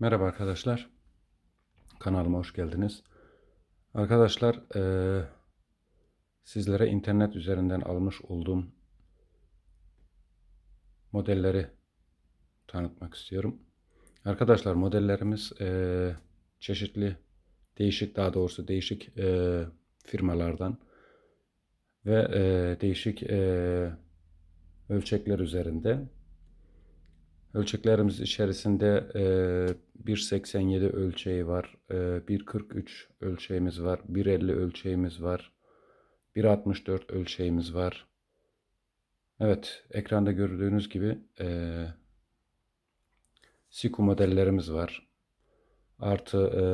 Merhaba arkadaşlar. Kanalıma hoş geldiniz. Arkadaşlar eee, sizlere internet üzerinden almış olduğum modelleri tanıtmak istiyorum. Arkadaşlar modellerimiz eee, çeşitli değişik daha doğrusu değişik eee, firmalardan ve eee, değişik eee, ölçekler üzerinde Ölçeklerimiz içerisinde e, 1.87 ölçeği var, e, 1.43 ölçeğimiz var, 1.50 ölçeğimiz var, 1.64 ölçeğimiz var. Evet, ekranda gördüğünüz gibi e, Siku modellerimiz var. Artı e,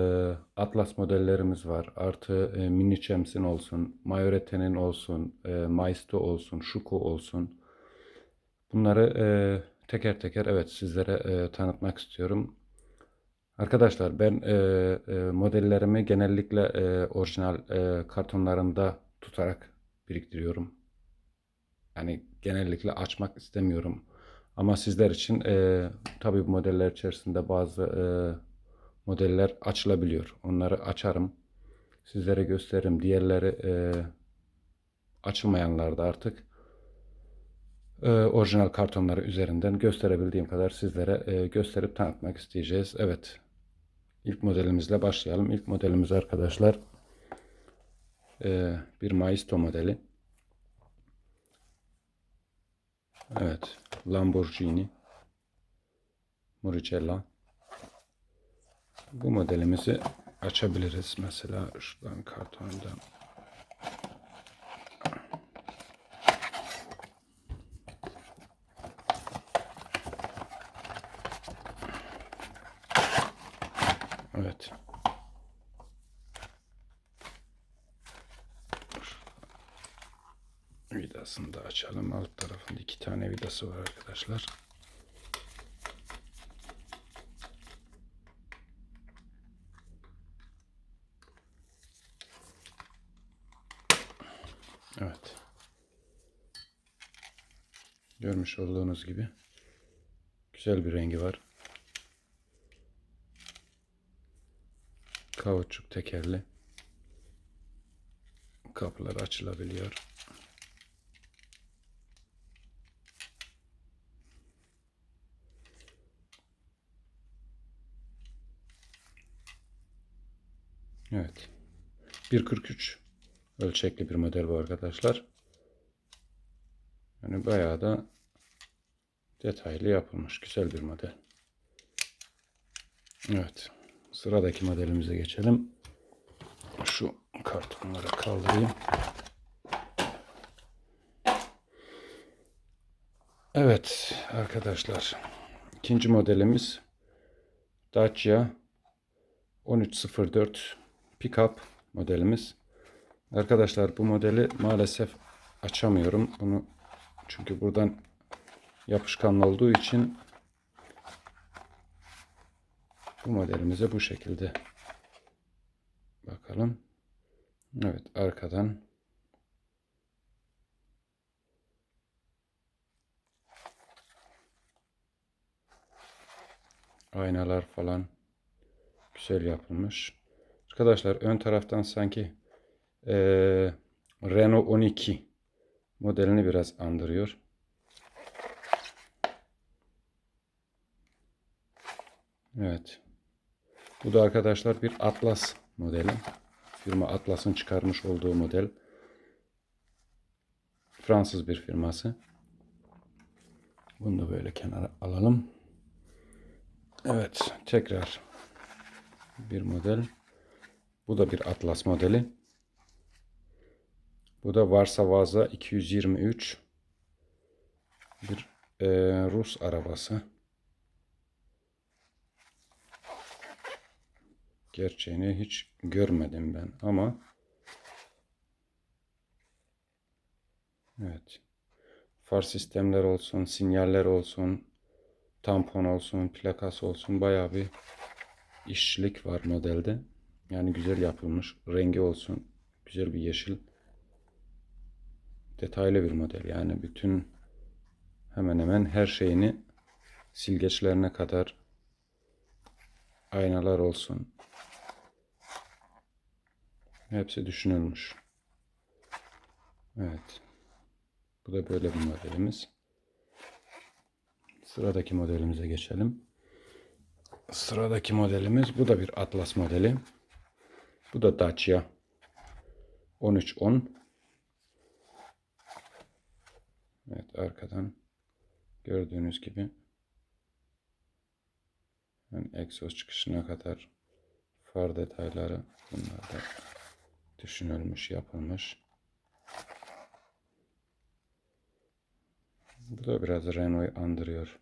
Atlas modellerimiz var. Artı e, Mini Chams'in olsun, Mayorette'nin olsun, e, Maisto olsun, Shuko olsun. Bunları e, teker teker evet sizlere e, tanıtmak istiyorum. Arkadaşlar ben e, e, modellerimi genellikle e, orijinal e, kartonlarında tutarak biriktiriyorum. Yani genellikle açmak istemiyorum. Ama sizler için e, tabii bu modeller içerisinde bazı e, modeller açılabiliyor. Onları açarım. Sizlere gösteririm. Diğerleri e, açılmayanlar da artık e, orijinal kartonları üzerinden gösterebildiğim kadar sizlere e, gösterip tanıtmak isteyeceğiz. Evet. İlk modelimizle başlayalım. İlk modelimiz arkadaşlar e, bir Maisto modeli. Evet. Lamborghini Muricella. Bu modelimizi açabiliriz. Mesela şuradan kartondan Evet. Vidasını da açalım. Alt tarafında iki tane vidası var arkadaşlar. Evet. Görmüş olduğunuz gibi güzel bir rengi var. Kauçuk tekerli. Kapılar açılabiliyor. Evet. 1.43 ölçekli bir model bu arkadaşlar. Yani bayağı da detaylı yapılmış. Güzel bir model. Evet. Sıradaki modelimize geçelim. Şu kartonları kaldırayım. Evet arkadaşlar. ikinci modelimiz Dacia 1304 pickup modelimiz. Arkadaşlar bu modeli maalesef açamıyorum. Bunu çünkü buradan yapışkanlı olduğu için bu modelimize bu şekilde bakalım. Evet arkadan aynalar falan güzel yapılmış. Arkadaşlar ön taraftan sanki eee, Renault 12 modelini biraz andırıyor. Evet. Bu da arkadaşlar bir Atlas modeli. Firma Atlas'ın çıkarmış olduğu model. Fransız bir firması. Bunu da böyle kenara alalım. Evet, tekrar bir model. Bu da bir Atlas modeli. Bu da Varsa Vaza 223 bir e, Rus arabası. Gerçeğini hiç görmedim ben ama evet far sistemler olsun, sinyaller olsun, tampon olsun, plakası olsun bayağı bir işçilik var modelde. Yani güzel yapılmış. Rengi olsun. Güzel bir yeşil. Detaylı bir model. Yani bütün hemen hemen her şeyini silgeçlerine kadar aynalar olsun. Hepsi düşünülmüş. Evet. Bu da böyle bir modelimiz. Sıradaki modelimize geçelim. Sıradaki modelimiz bu da bir Atlas modeli. Bu da Dacia 1310. Evet arkadan gördüğünüz gibi yani egzoz çıkışına kadar far detayları bunlar da düşünülmüş yapılmış. Bu da biraz Renault'u andırıyor.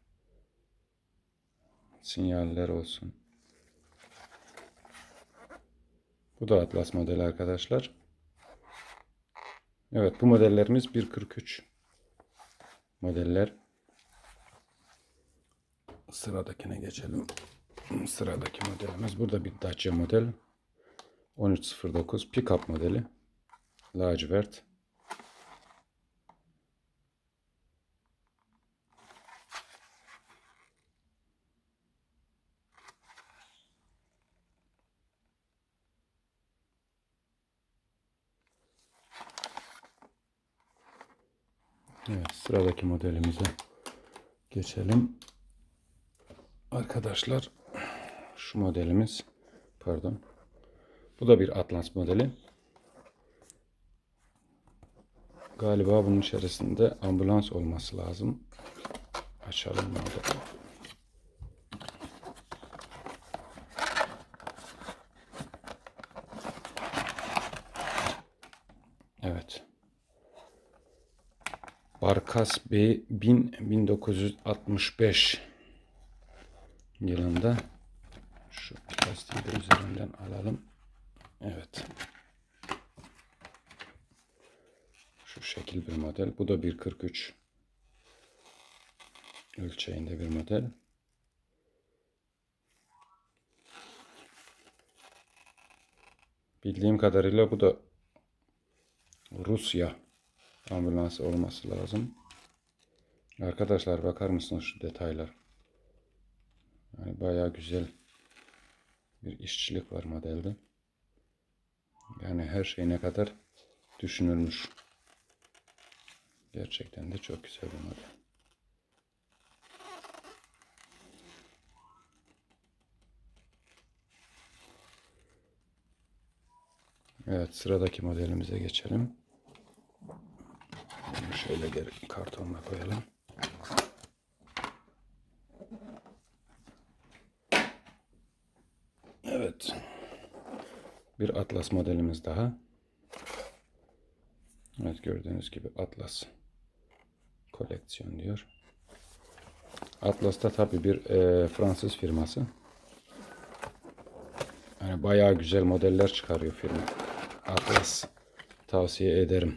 Sinyaller olsun. Bu da Atlas modeli arkadaşlar. Evet bu modellerimiz 1.43 modeller. Sıradakine geçelim. Sıradaki modelimiz burada bir Dacia model. 1309 pickup modeli. Lacivert. Evet, sıradaki modelimize geçelim. Arkadaşlar şu modelimiz pardon. Bu da bir Atlas modeli. Galiba bunun içerisinde ambulans olması lazım. Açalım modeli. Evet. Barkas B 1000 1965 yılında şu lastiği de üzerinden alalım. Evet. Şu şekil bir model. Bu da 1.43 ölçeğinde bir model. Bildiğim kadarıyla bu da Rusya ambulans olması lazım. Arkadaşlar bakar mısınız şu detaylar? Yani bayağı güzel bir işçilik var modelde. Yani her şey ne kadar düşünülmüş. Gerçekten de çok güzel bir model. Evet sıradaki modelimize geçelim. Bunu şöyle geri kartonla koyalım. Evet. Bir Atlas modelimiz daha. Evet gördüğünüz gibi Atlas koleksiyon diyor. Atlas da tabi bir e, Fransız firması. Yani bayağı güzel modeller çıkarıyor firma. Atlas tavsiye ederim.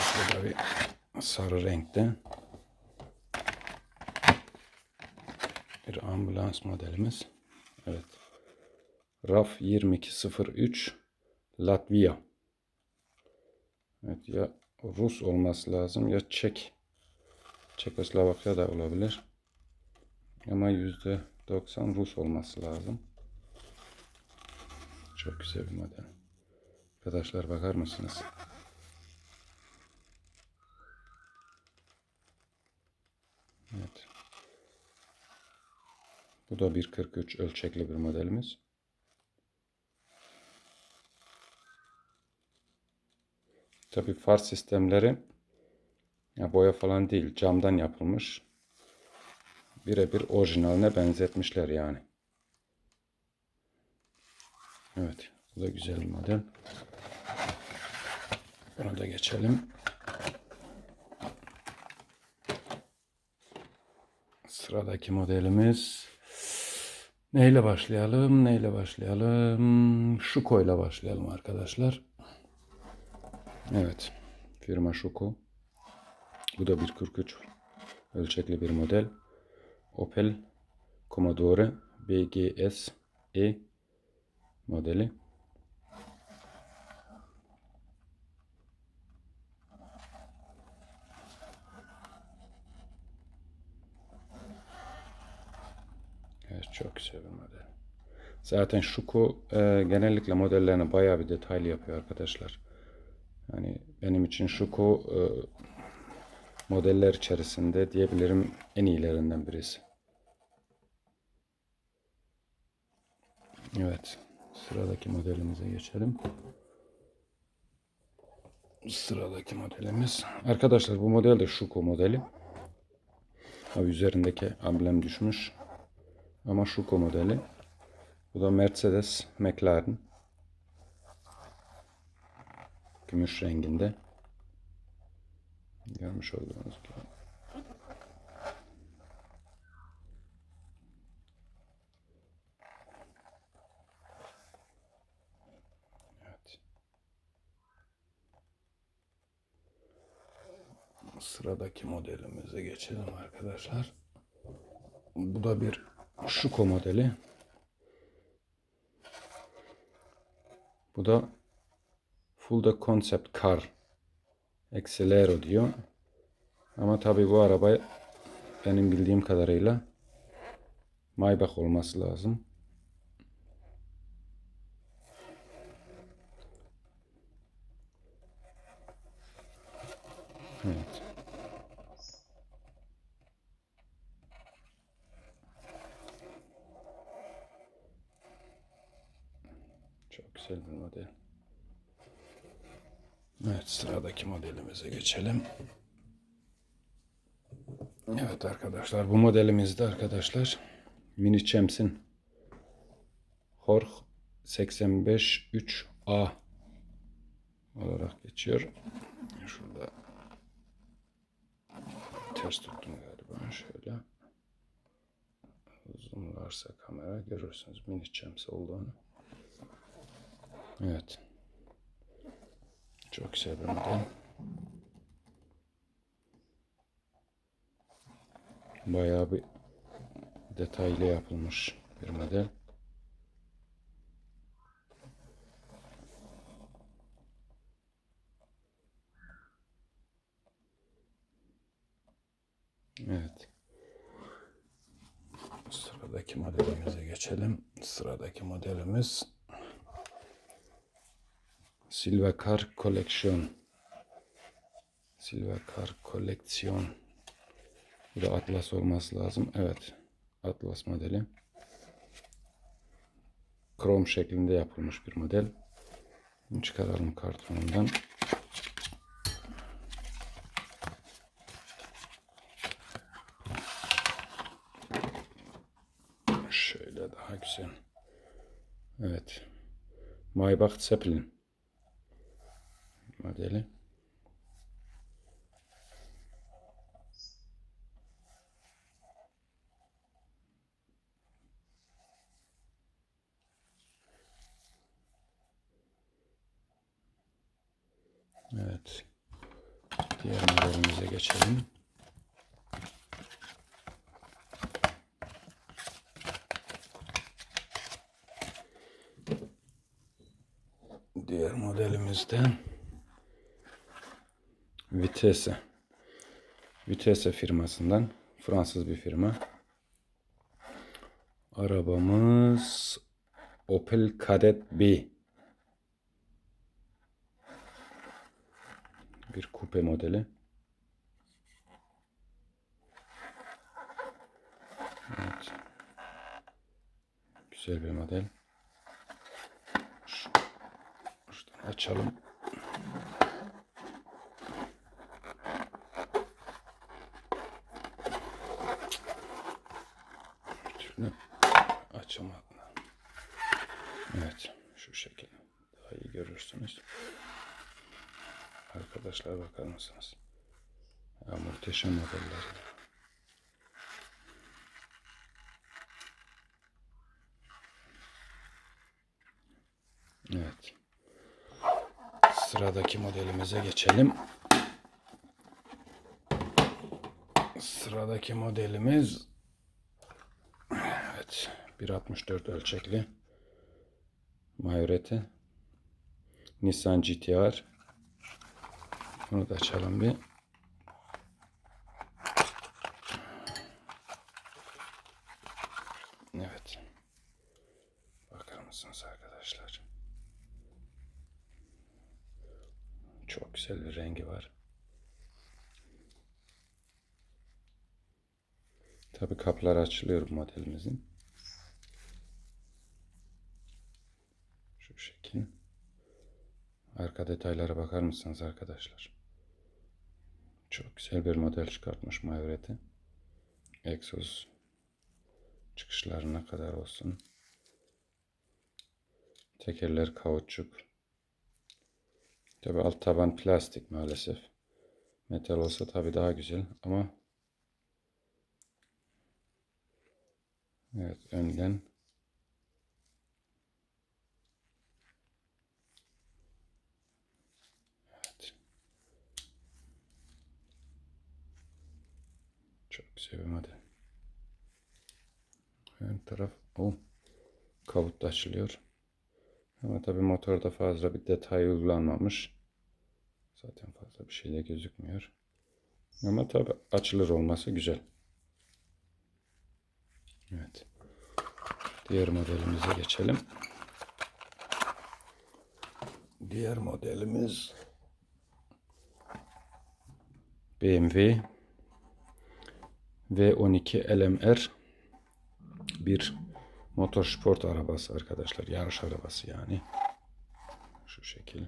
Şurada bir sarı renkte bir ambulans modelimiz. Evet. RAF 2203 Latvia. Evet ya Rus olması lazım ya Çek. Çekoslovakya da olabilir. Ama yüzde 90 Rus olması lazım. Çok güzel bir model. Arkadaşlar bakar mısınız? Evet. Bu da 1.43 ölçekli bir modelimiz. Tabi far sistemleri ya boya falan değil camdan yapılmış. Birebir orijinaline benzetmişler yani. Evet. Bu da güzel bir model. Bunu da geçelim. Sıradaki modelimiz neyle başlayalım? Neyle başlayalım? Şuko ile başlayalım arkadaşlar. Evet. Firma Şuko. Bu da 1.43 ölçekli bir model. Opel Commodore BGS E modeli. çok güzel bir model. Zaten Shuko e, genellikle modellerini bayağı bir detaylı yapıyor arkadaşlar. Yani benim için Shuko e, modeller içerisinde diyebilirim en iyilerinden birisi. Evet. Sıradaki modelimize geçelim. Sıradaki modelimiz. Arkadaşlar bu model de Shuko modeli. Abi üzerindeki amblem düşmüş. Ama Shuko modeli. Bu da Mercedes McLaren. Gümüş renginde. Görmüş olduğunuz gibi. Evet. Sıradaki modelimize geçelim arkadaşlar. Bu da bir Shuko modeli. Bu da Fulda Concept Car. Accelero diyor. Ama tabi bu araba benim bildiğim kadarıyla Maybach olması lazım. Evet. Çok güzel bir model. Evet sıradaki modelimize geçelim. Evet arkadaşlar bu modelimizde arkadaşlar Mini Chams'in Horch 853A olarak geçiyor. Şurada ters tuttum galiba şöyle. Zoomlarsa kamera görürsünüz Mini Champs olduğunu. Evet. Çok güzel bir model. Bayağı bir detaylı yapılmış bir model. Evet. Sıradaki modelimize geçelim. Sıradaki modelimiz Silvacar Collection. Silvacar Collection. Bu da Atlas olması lazım. Evet. Atlas modeli. Krom şeklinde yapılmış bir model. Bunu çıkaralım kartonundan. Şöyle daha güzel. Evet. Maybach Zeppelin modeli. Evet. Diğer modelimize geçelim. Diğer modelimizde Vitesse. Vitesse firmasından Fransız bir firma. Arabamız Opel Kadett B. Bir kupe modeli. Evet. Güzel bir model. Şu- Şuradan açalım. Türlü açamadım. Evet. Şu şekilde. Daha iyi görürsünüz. Arkadaşlar bakar mısınız? Ya, muhteşem modeller. Evet. Sıradaki modelimize geçelim. Sıradaki modelimiz evet 1.64 ölçekli Mayorete Nissan GTR bunu da açalım bir. Evet. mısınız arkadaşlar? Çok güzel bir rengi var. Tabi kaplar açılıyor bu modelimizin. Şu şekil. Arka detaylara bakar mısınız arkadaşlar? Çok güzel bir model çıkartmış Mayoret'i. Egzoz çıkışlarına kadar olsun. Tekerler kauçuk. Tabi alt taban plastik maalesef. Metal olsa tabi daha güzel ama Evet önden Evet. Çok model. Ön taraf o kabut da açılıyor. Ama tabi motorda fazla bir detay uygulanmamış. Zaten fazla bir şey de gözükmüyor. Ama tabi açılır olması güzel. Evet. Diğer modelimize geçelim. Diğer modelimiz BMW V12 LMR bir motor sport arabası arkadaşlar. Yarış arabası yani. Şu şekil.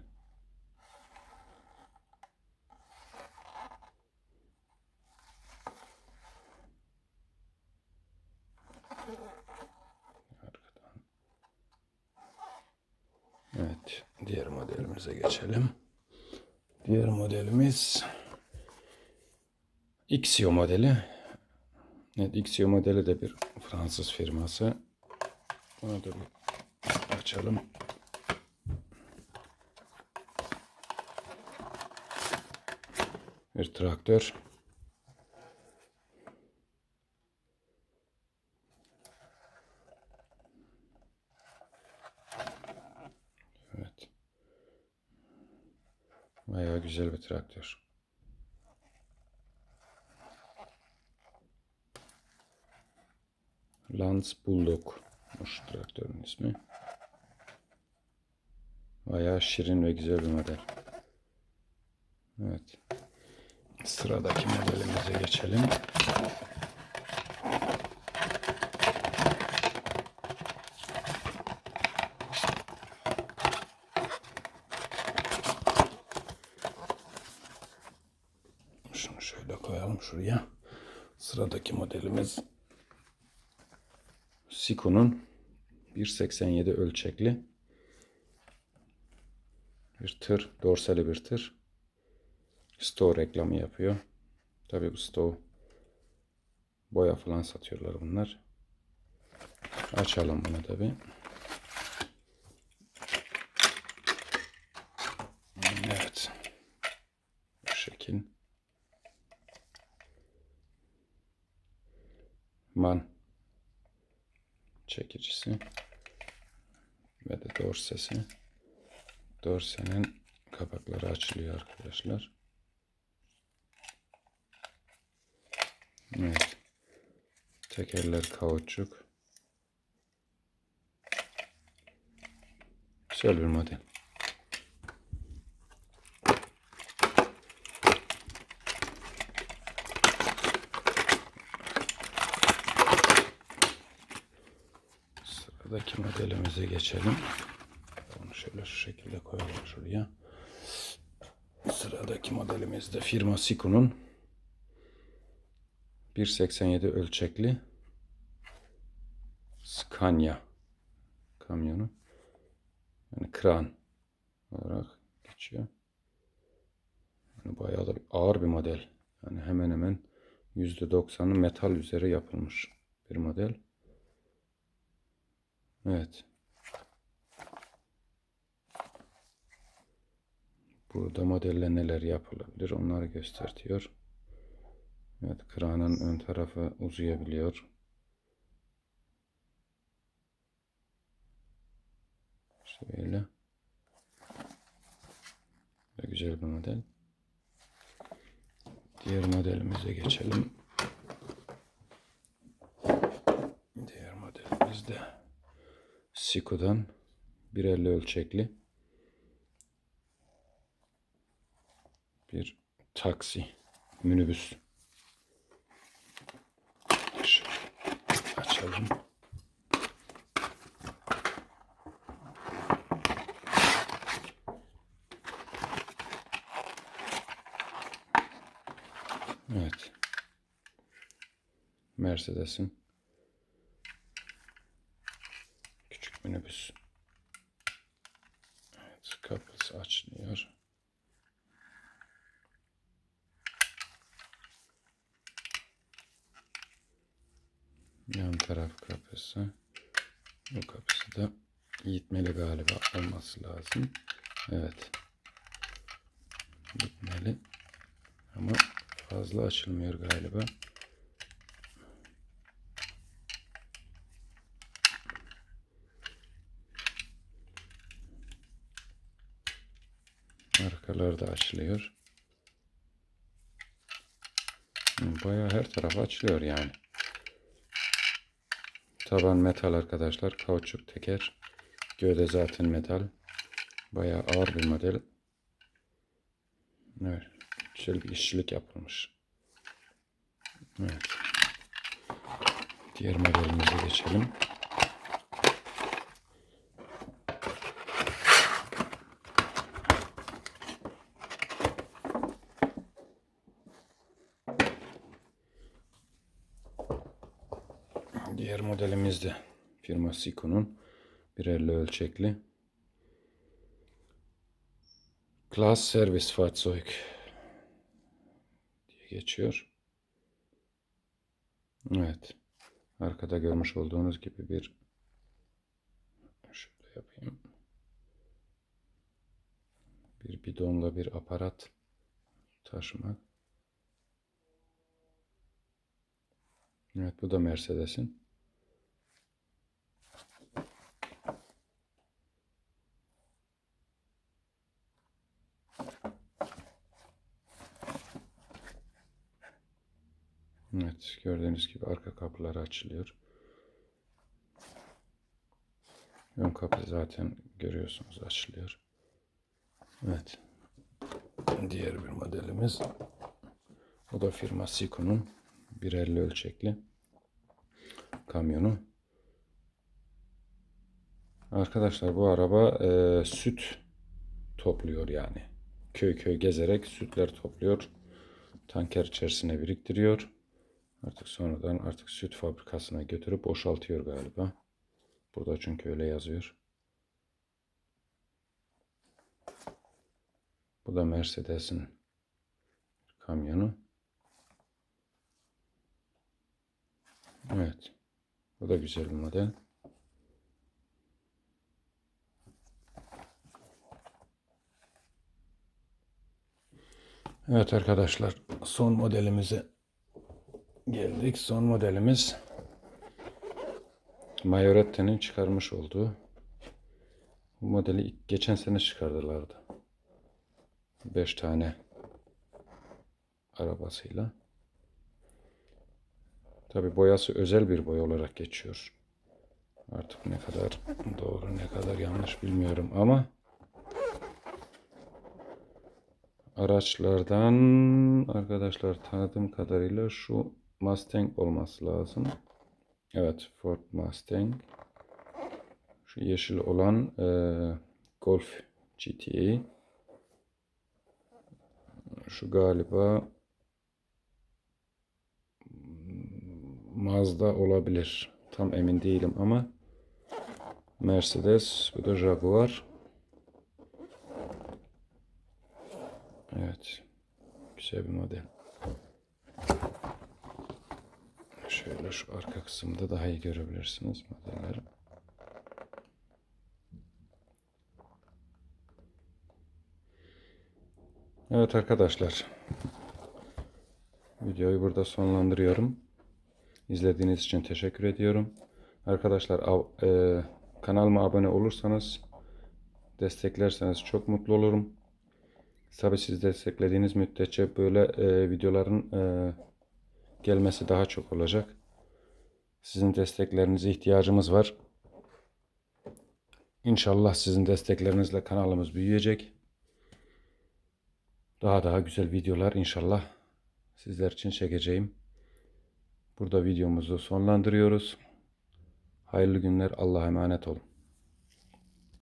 Arkadan. Evet. Diğer modelimize geçelim. Diğer modelimiz Xio modeli. Evet, Xio modeli de bir Fransız firması. Bunu da bir açalım. Bir traktör. Evet. Bayağı güzel bir traktör. Lance Bulldog'muş traktörün ismi. Bayağı şirin ve güzel bir model. Evet. Sıradaki modelimize geçelim. Şunu şöyle şuraya. Sıradaki modelimiz Siko'nun 1.87 ölçekli bir tır, dorsali bir tır. Stow reklamı yapıyor. Tabii bu Stow boya falan satıyorlar bunlar. Açalım bunu tabii. Evet. Bu şekil. Man çekicisi ve de dorsesi. Dorsenin kapakları açılıyor arkadaşlar. Evet. Tekerler kauçuk. Güzel bir model. Sıradaki modelimize geçelim. Şöyle şu şekilde koyalım şuraya. Sıradaki modelimiz de firma Siko'nun 1.87 ölçekli Scania kamyonu. Yani kran olarak geçiyor. Yani bayağı da ağır bir model. Yani hemen hemen %90'ı metal üzere yapılmış bir model. Evet. Burada modelle neler yapılabilir onları gösteriyor. Evet, kranın ön tarafı uzayabiliyor. Şöyle. Ve güzel bir model. Diğer modelimize geçelim. Diğer modelimiz de Siko'dan 1.50 ölçekli. Bir taksi, minibüs. Açalım. Evet. Mercedes'in küçük minibüs. Evet, kapısı açılıyor. Yan taraf kapısı. Bu kapısı da gitmeli galiba olması lazım. Evet. Gitmeli. Ama fazla açılmıyor galiba. Arkalar da açılıyor. Bayağı her taraf açılıyor yani. Taban metal arkadaşlar. Kauçuk teker. Gövde zaten metal. Bayağı ağır bir model. Evet. Güzel bir işçilik yapılmış. Evet. Diğer modelimize geçelim. Diğer modelimiz de firma Siko'nun 1.50 ölçekli. Class Service Fahrzeug diye geçiyor. Evet. Arkada görmüş olduğunuz gibi bir şöyle yapayım. Bir bidonla bir aparat taşımak. Evet bu da Mercedes'in. Evet gördüğünüz gibi arka kapıları açılıyor. Ön kapı zaten görüyorsunuz açılıyor. Evet. Diğer bir modelimiz. O da firma Siko'nun 1.50 ölçekli kamyonu. Arkadaşlar bu araba e, süt topluyor yani. Köy köy gezerek sütler topluyor. Tanker içerisine biriktiriyor. Artık sonradan artık süt fabrikasına götürüp boşaltıyor galiba. Burada çünkü öyle yazıyor. Bu da Mercedes'in kamyonu. Evet. Bu da güzel bir model. Evet arkadaşlar son modelimize geldik. Son modelimiz Mayorette'nin çıkarmış olduğu bu modeli geçen sene çıkardılardı. 5 tane arabasıyla. Tabi boyası özel bir boya olarak geçiyor. Artık ne kadar doğru ne kadar yanlış bilmiyorum ama araçlardan arkadaşlar tanıdığım kadarıyla şu Mustang olması lazım. Evet Ford Mustang. Şu yeşil olan e, Golf GTI. Şu galiba Mazda olabilir. Tam emin değilim ama Mercedes, bu da Jaguar. Evet. Güzel bir model. Şöyle şu arka kısımda daha iyi görebilirsiniz modelleri. Evet arkadaşlar. Videoyu burada sonlandırıyorum. İzlediğiniz için teşekkür ediyorum. Arkadaşlar e, kanalıma abone olursanız desteklerseniz çok mutlu olurum. Tabii siz desteklediğiniz müddetçe böyle e, videoların e, gelmesi daha çok olacak. Sizin desteklerinize ihtiyacımız var. İnşallah sizin desteklerinizle kanalımız büyüyecek. Daha daha güzel videolar inşallah sizler için çekeceğim. Burada videomuzu sonlandırıyoruz. Hayırlı günler. Allah'a emanet olun.